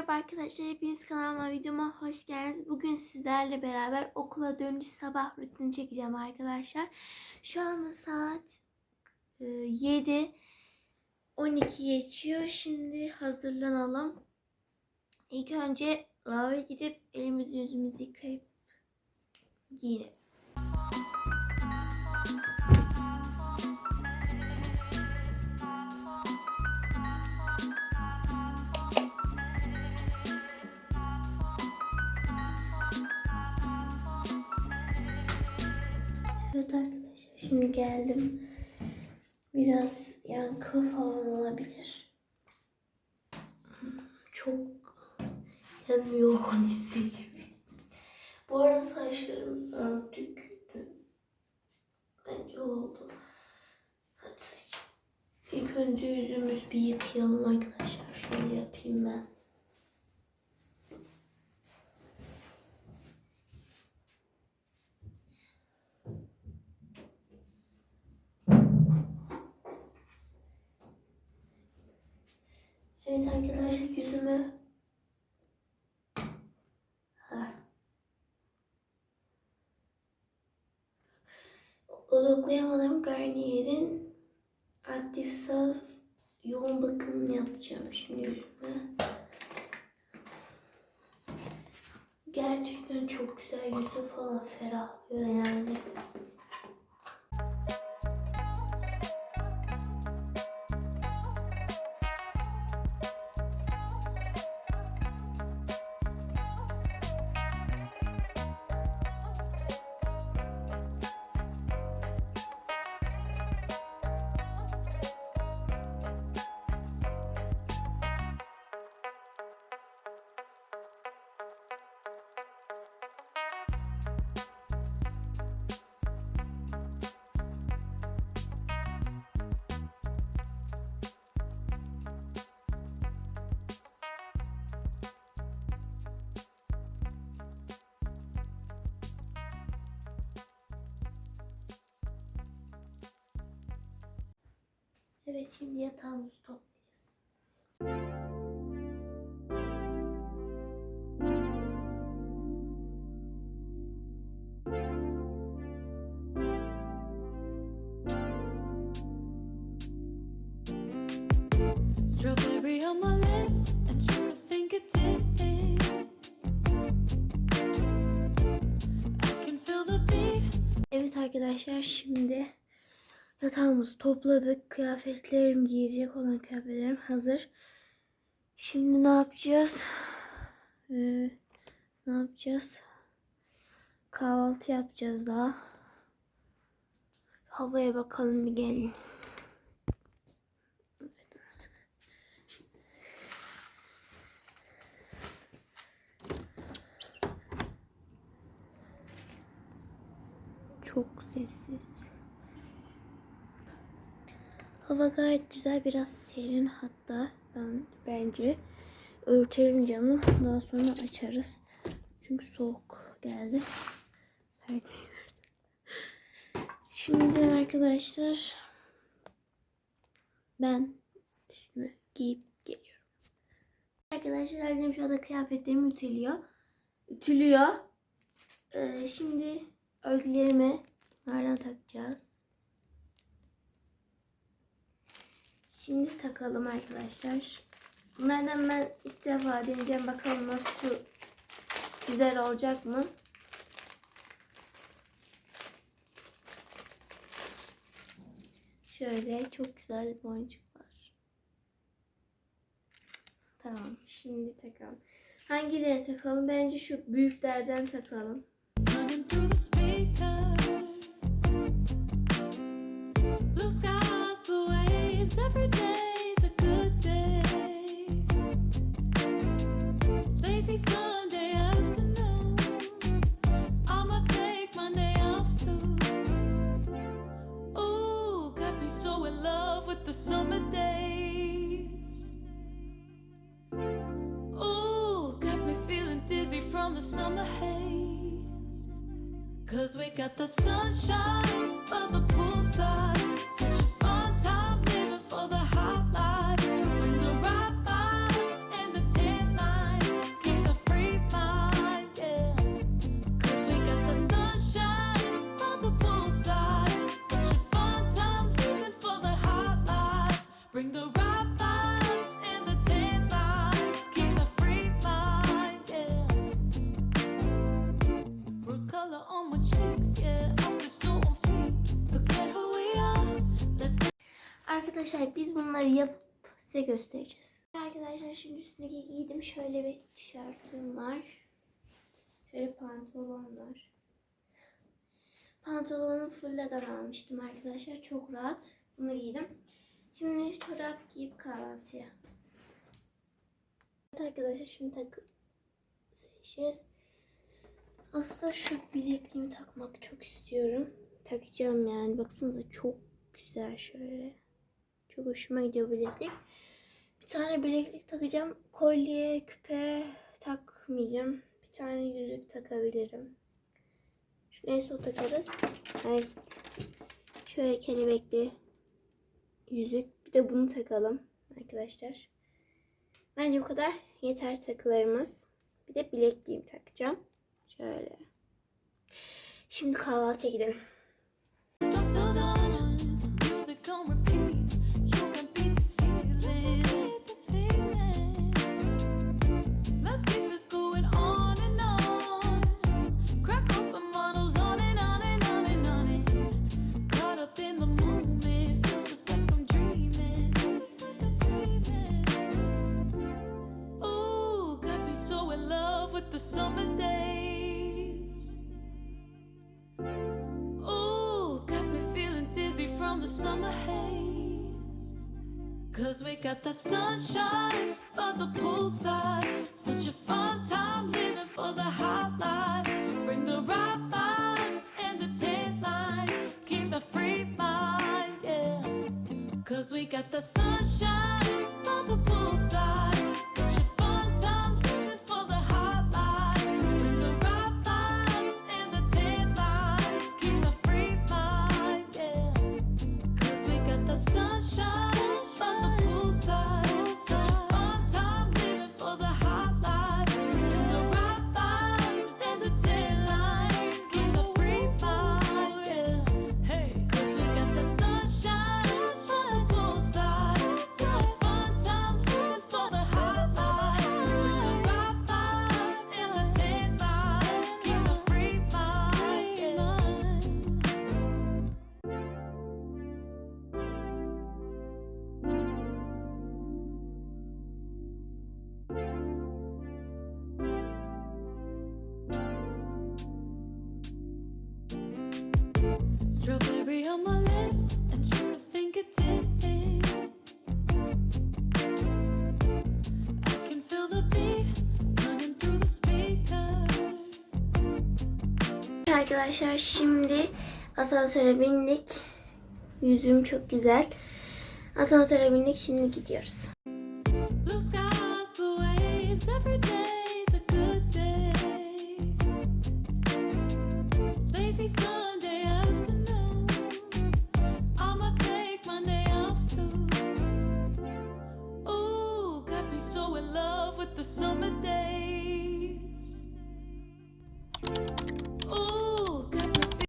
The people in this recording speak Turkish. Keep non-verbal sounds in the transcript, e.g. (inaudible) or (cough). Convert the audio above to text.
Merhaba arkadaşlar, hepiniz kanalıma, videoma hoş geldiniz. Bugün sizlerle beraber okula dönüş sabah rutini çekeceğim arkadaşlar. Şu anda saat e, 7, 12 geçiyor. Şimdi hazırlanalım. İlk önce lavaboya gidip elimizi yüzümüzü yıkayıp giyinelim. Evet arkadaşlar şimdi geldim. Biraz yankı falan olabilir. Çok yani yorgun hissediyorum. Bu arada saçlarım örtük. Bence oldu. Hadi saç. İlk önce yüzümüzü bir yıkayalım arkadaşlar. Şöyle yapayım ben. Arkadaşlar yüzümü odaklayamadım Garnier'in aktif saf yoğun bakımını yapacağım şimdi yüzüme. Gerçekten çok güzel yüzü falan ferahlıyor yani. Evet şimdi yatağımızı toplayacağız. Strawberry on my lips and sugar fingertips. I can feel the beat. Evet arkadaşlar şimdi yatağımızı topladık. Kıyafetlerim giyecek olan kıyafetlerim hazır. Şimdi ne yapacağız? Ee, ne yapacağız? Kahvaltı yapacağız daha. Havaya bakalım bir gelin. Çok sessiz. Hava gayet güzel, biraz serin hatta ben bence örtelim camı daha sonra açarız. Çünkü soğuk geldi. (laughs) Şimdi arkadaşlar ben üstümü giyip geliyorum. Arkadaşlar annem şu anda kıyafetlerimi ütülüyor. Ütülüyor. Ee, şimdi örgülerimi nereden takacağız? Şimdi takalım arkadaşlar. Bunlardan ben ilk defa deneyeceğim. Bakalım nasıl güzel olacak mı? Şöyle çok güzel boncuklar. Tamam. Şimdi takalım. Hangilerini takalım? Bence şu büyüklerden takalım. Running through the speakers. Cause we got the sunshine by the poolside. Such Arkadaşlar biz bunları yapıp size göstereceğiz. Arkadaşlar şimdi üstündeki giydim. Şöyle bir tişörtüm var. Şöyle pantolon var. Pantolonu fulleden almıştım arkadaşlar. Çok rahat. Bunu giydim. Şimdi çorap giyip kahvaltıya. Evet arkadaşlar şimdi takı seçeceğiz. Aslında şu bilekliğimi takmak çok istiyorum. Takacağım yani. Baksanıza çok güzel şöyle. Çok hoşuma gidiyor bileklik. Bir tane bileklik takacağım. Kolye, küpe takmayacağım. Bir tane yüzük takabilirim. Şu neyse o takarız. Evet. Şöyle kelebekli yüzük. Bir de bunu takalım arkadaşlar. Bence bu kadar yeter takılarımız. Bir de bilekliğimi takacağım. Şöyle. Şimdi kahvaltıya gidelim. Summer days. Ooh, got me feeling dizzy from the summer haze. Cause we got the sunshine by the poolside. Strawberry on my lips and sugar fingertips. I can feel the beat running through the speakers. Arkadaşlar şimdi asansöre bindik. Yüzüm çok güzel. Asansöre bindik şimdi gidiyoruz. Blue skies, blue waves every day.